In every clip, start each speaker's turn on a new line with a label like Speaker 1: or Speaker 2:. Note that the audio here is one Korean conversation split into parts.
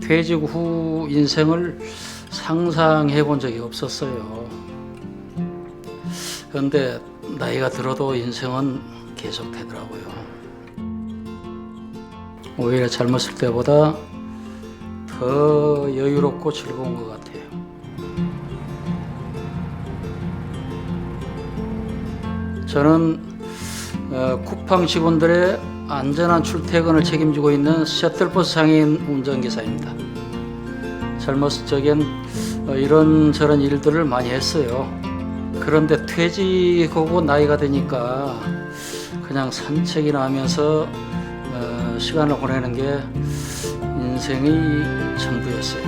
Speaker 1: 퇴직 후 인생을 상상해 본 적이 없었어요. 그런데 나이가 들어도 인생은 계속 되더라고요. 오히려 젊었을 때보다 더 여유롭고 즐거운 것 같아요. 저는 어, 쿠팡 직원들의 안전한 출퇴근을 책임지고 있는 셔틀버스 상인 운전기사입니다. 젊었을 적엔 어, 이런저런 일들을 많이 했어요. 그런데 퇴직하고 나이가 되니까 그냥 산책이나 하면서 어, 시간을 보내는 게 인생의 전부였어요.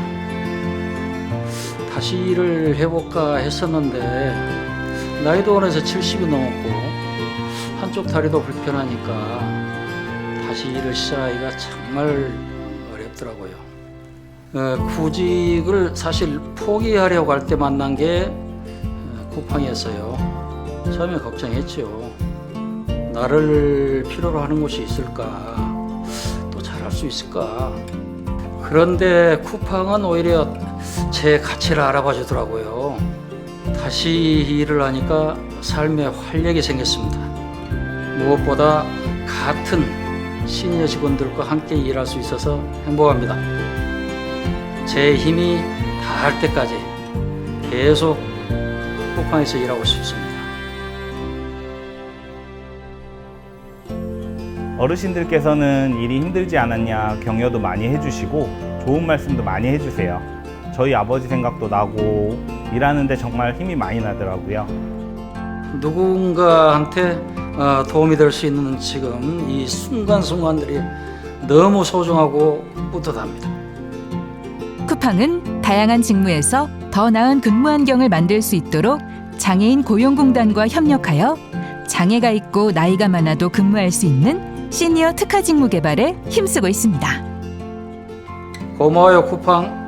Speaker 1: 다시 일을 해볼까 했었는데 나이도 어느새 70이 넘었고 한쪽 다리도 불편하니까 다시 일을 시작하기가 정말 어렵더라고요. 어, 구직을 사실 포기하려고 할 때 만난 게 어, 쿠팡이었어요. 처음에 걱정했죠. 나를 필요로 하는 곳이 있을까? 또 잘할 수 있을까? 그런데 쿠팡은 오히려 제 가치를 알아봐 주더라고요. 다시 일을 하니까 삶에 활력이 생겼습니다. 무엇보다 같은 시니어 직원들과 함께 일할 수 있어서 행복합니다. 제 힘이 다할 때까지 계속 쿠팡에서 일하고 싶습니다.
Speaker 2: 어르신들께서는 일이 힘들지 않았냐 격려도 많이 해주시고 좋은 말씀도 많이 해주세요. 저희 아버지 생각도 나고 일하는데 정말 힘이 많이 나더라고요.
Speaker 1: 누군가한테 어, 도움이 될 수 있는 지금 이 순간순간들이 너무 소중하고 뿌듯합니다.
Speaker 3: 쿠팡은 다양한 직무에서 더 나은 근무 환경을 만들 수 있도록 장애인 고용공단과 협력하여 장애가 있고 나이가 많아도 근무할 수 있는 시니어 특화 직무 개발에 힘쓰고 있습니다.
Speaker 1: 고마워요 쿠팡.